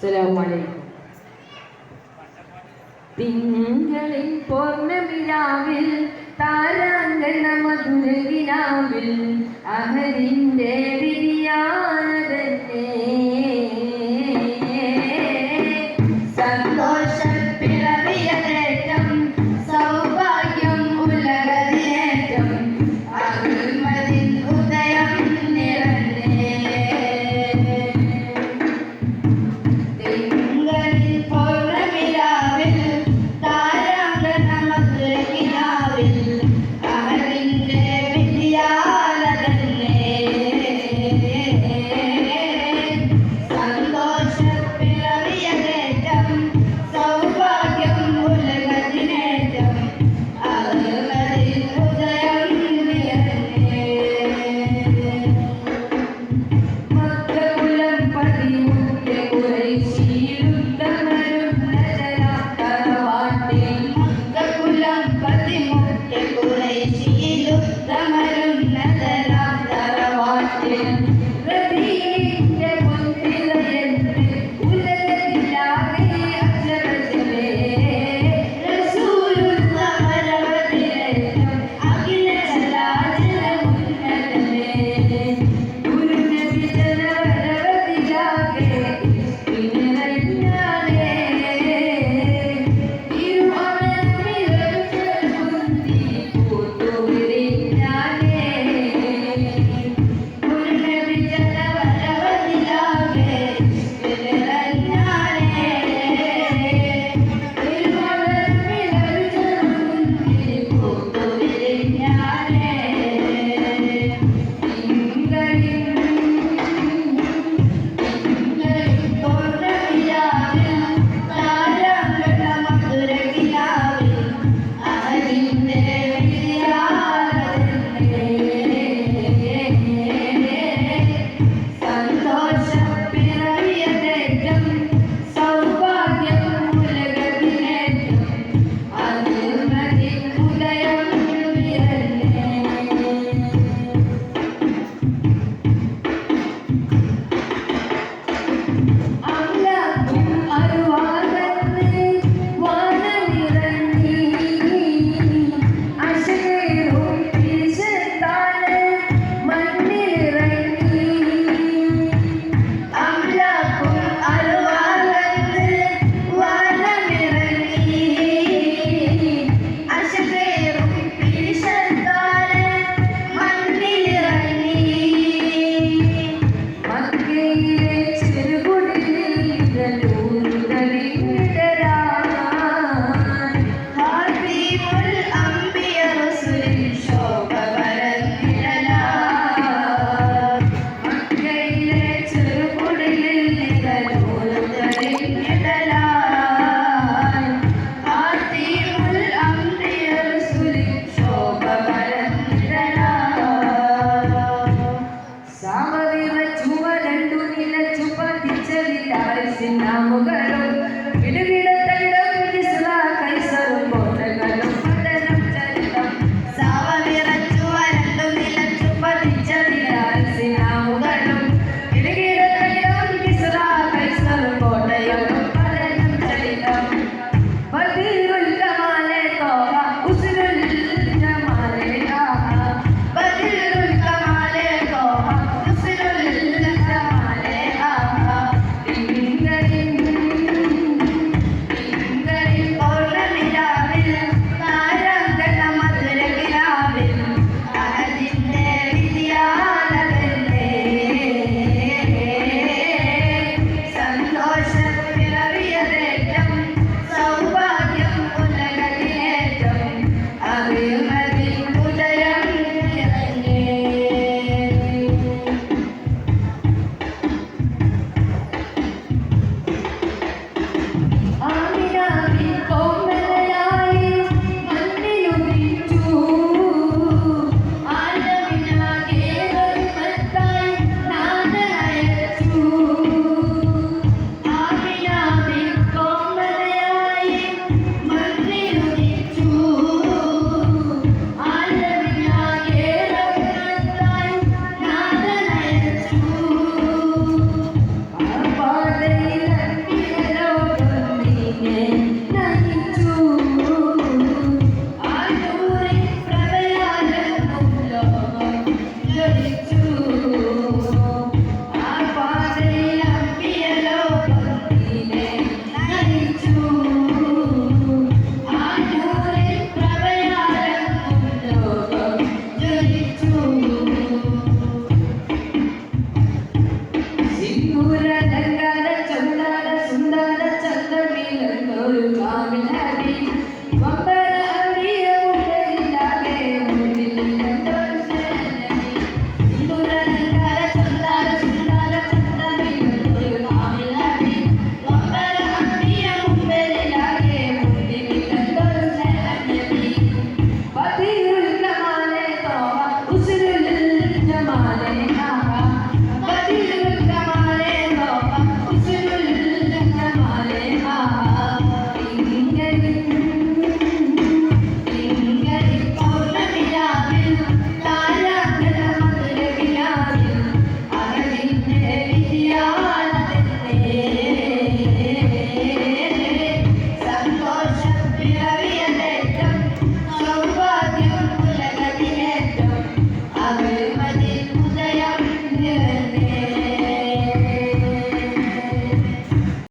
അസ്സലാമലൈക്കും. തിങ്കളിൽ പൂർണമിരാവിൽ താരാങ്കണ മധുരവിരാവിൽ അഹരിന്റെ ചുവ രണ്ടു നില ചുപ്പ തിച്ചലിതായി സിന്നാമുകളും വിടുകിട